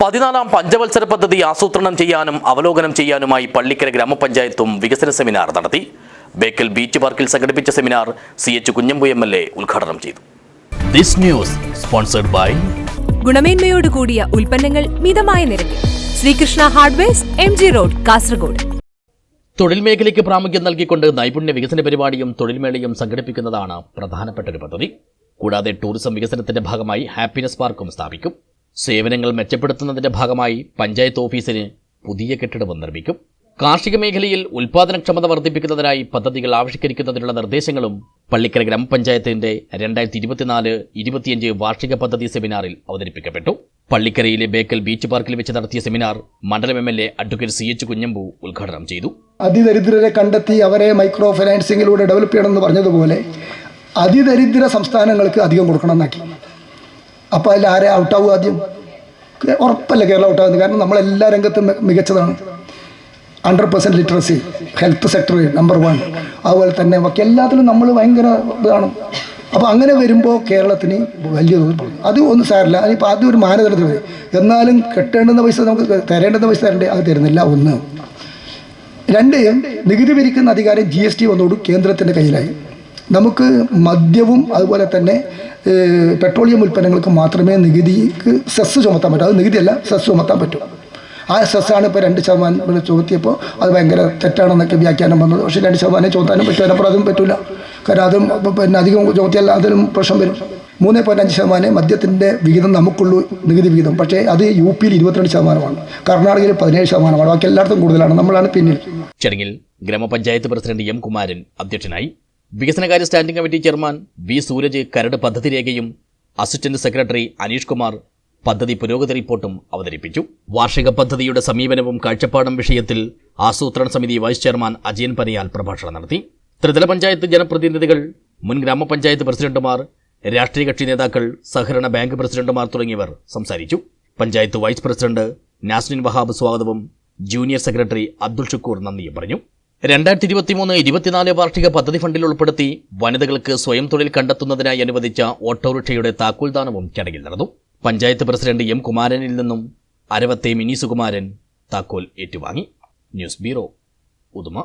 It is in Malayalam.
പതിനാലാം പഞ്ചവത്സര പദ്ധതി ആസൂത്രണം ചെയ്യാനും അവലോകനം ചെയ്യാനുമായി പള്ളിക്കര ഗ്രാമപഞ്ചായത്തും വികസന സെമിനാർ നടത്തി. ബേക്കൽ ബീച്ച് പാർക്കിൽ സംഘടിപ്പിച്ച seminar C H Kunhambu M L A ഉദ്ഘാടനം ചെയ്തു. ദിസ് ന്യൂസ് സ്പോൺസർഡ് ബൈ ഗുണമേന്മയോട് കൂടിയ ഉൽപ്പന്നങ്ങൾ മിതമായ നിരക്കിൽ. Srikrishna hardwares M G road Kasaragod. തൊഴിൽ മേഖലയ്ക്ക് പ്രാമുഖ്യം നൽകിക്കൊണ്ട് നൈപുണ്യ വികസന പരിപാടിയും തൊഴിൽമേളയും സംഘടിപ്പിക്കുന്നതാണ് പ്രധാനപ്പെട്ട ഒരു പദ്ധതി. കൂടാതെ ടൂറിസം വികസനത്തിന്റെ ഭാഗമായി ഹാപ്പിനെസ് പാർക്കും സ്ഥാപിക്കും. സേവനങ്ങൾ മെച്ചപ്പെടുത്തുന്നതിന്റെ ഭാഗമായി പഞ്ചായത്ത് ഓഫീസിന് പുതിയ കെട്ടിടവും നിർമ്മിക്കും. കാർഷിക മേഖലയിൽ ഉൽപാദനക്ഷമത വർദ്ധിപ്പിക്കുന്നതിനായി പദ്ധതികൾ ആവിഷ്കരിക്കുന്നതിനുള്ള നിർദ്ദേശങ്ങളും പള്ളിക്കര ഗ്രാമപഞ്ചായത്തിന്റെ രണ്ടായിരത്തി ഇരുപത്തിനാല് ഇരുപത്തിയഞ്ച് വാർഷിക പദ്ധതി സെമിനാറിൽ അവതരിപ്പിക്കപ്പെട്ടു. പള്ളിക്കരയിലെ ബേക്കൽ ബീച്ച് പാർക്കിൽ വെച്ച് നടത്തിയ സെമിനാർ മണ്ഡലം M L A advocate C H Kunhambu ഉദ്ഘാടനം ചെയ്തു. അതിദരിദ്രരെ കണ്ടെത്തി അവരെ മൈക്രോ ഫൈനാൻസിംഗിലൂടെ ഡെവലപ്പ് ചെയ്യണമെന്ന് പറഞ്ഞതുപോലെ അതിദരിദ്ര സംസ്ഥാനങ്ങൾക്ക് അധികം കൊടുക്കണം എന്നാക്കി. അപ്പോൾ അതിൽ ആരെ ഔട്ടാവും ആദ്യം? ഉറപ്പല്ല കേരളം ഔട്ടാവുന്നത്? കാരണം നമ്മളെല്ലാ രംഗത്തും മികച്ചതാണ്. Hundred percent literacy health sector number one അതുപോലെ തന്നെ ബാക്കി എല്ലാത്തിലും നമ്മൾ ഭയങ്കര ഇതാണ്. അപ്പോൾ അങ്ങനെ വരുമ്പോൾ കേരളത്തിന് വലിയ അത് ഒന്നും സാരില്ല അതിപ്പോൾ ആദ്യം ഒരു മാനദണ്ഡത്തിൽ വരും എന്നാലും കെട്ടേണ്ടുന്ന പൈസ നമുക്ക് തരേണ്ടുന്ന പൈസ തരണ്ടേ അത് തരുന്നില്ല. ഒന്ന്. രണ്ട് നികുതി പിരിക്കുന്ന അധികാരം ജി എസ് ടി വന്നോട് കേന്ദ്രത്തിന്റെ കയ്യിലായി. നമുക്ക് മദ്യവും അതുപോലെ തന്നെ പെട്രോളിയം ഉൽപ്പന്നങ്ങൾക്ക് മാത്രമേ നികുതിക്ക് സെസ് ചുമത്താൻ പറ്റൂ. അത് നികുതിയല്ല സെസ് ചുമത്താൻ പറ്റൂ. ആ സെസ്സാണ് ഇപ്പോൾ രണ്ട് ശതമാനം ചുമത്തിയപ്പോൾ അത് ഭയങ്കര തെറ്റാണെന്നൊക്കെ വ്യാഖ്യാനം വന്നത്. പക്ഷേ രണ്ട് ശതമാനം ചുമത്താനും പറ്റും അതിനപ്പുറം അതും പറ്റില്ല കാരണം അതും പിന്നെ അധികം ചുമത്തിയാൽ അതിലും പ്രശ്നം വരും. മൂന്ന് പോയിന്റ് അഞ്ച് ശതമാനം മദ്യത്തിന്റെ വിഹിതം നമുക്കുള്ളൂ നികുതി വിഹിതം. പക്ഷേ അത് യു പിയിൽ ഇരുപത്തിരണ്ട് ശതമാനമാണ്. കർണാടകയിൽ പതിനേഴ് ശതമാനമാണ്. ബാക്കി എല്ലായിടത്തും കൂടുതലാണ്. നമ്മളാണ് പിന്നിൽ. ചടങ്ങിൽ ഗ്രാമപഞ്ചായത്ത് പ്രസിഡന്റ് എം കുമാരൻ അധ്യക്ഷനായി വികസനകാര്യ standing committee chairman V Sooraj കരട് പദ്ധതി രേഖയും അസിസ്റ്റന്റ് സെക്രട്ടറി അനീഷ് കുമാർ പദ്ധതി പുരോഗതി റിപ്പോർട്ടും അവതരിപ്പിച്ചു. വാർഷിക പദ്ധതിയുടെ സമീപനവും കാഴ്ചപ്പാടും വിഷയത്തിൽ ആസൂത്രണ സമിതി വൈസ് ചെയർമാൻ അജയൻ പനിയാൽ പ്രഭാഷണം നടത്തി. ത്രിതല പഞ്ചായത്ത് ജനപ്രതിനിധികൾ മുൻ ഗ്രാമപഞ്ചായത്ത് പ്രസിഡന്റുമാർ രാഷ്ട്രീയ കക്ഷി നേതാക്കൾ സഹകരണ ബാങ്ക് പ്രസിഡന്റുമാർ തുടങ്ങിയവർ സംസാരിച്ചു. പഞ്ചായത്ത് വൈസ് പ്രസിഡന്റ് നാസ്നിൻ വഹാബ് സ്വാഗതവും ജൂനിയർ സെക്രട്ടറി അബ്ദുൾ ഷുക്കൂർ നന്ദിയും പറഞ്ഞു. രണ്ടായിരത്തി ഇരുപത്തിമൂന്ന് ഇരുപത്തിനാല് വാർഷിക പദ്ധതി ഫണ്ടിൽ ഉൾപ്പെടുത്തി വനിതകൾക്ക് സ്വയം തൊഴിൽ കണ്ടെത്തുന്നതിനായി അനുവദിച്ച ഓട്ടോറിക്ഷയുടെ താക്കോൽദാനവും ചടങ്ങിൽ നടന്നു. പഞ്ചായത്ത് പ്രസിഡന്റ് എം കുമാരനിൽ നിന്നും അരവത്തെ മിനി സുകുമാരൻ താക്കോൽ ഏറ്റുവാങ്ങി. News bureau Uduma.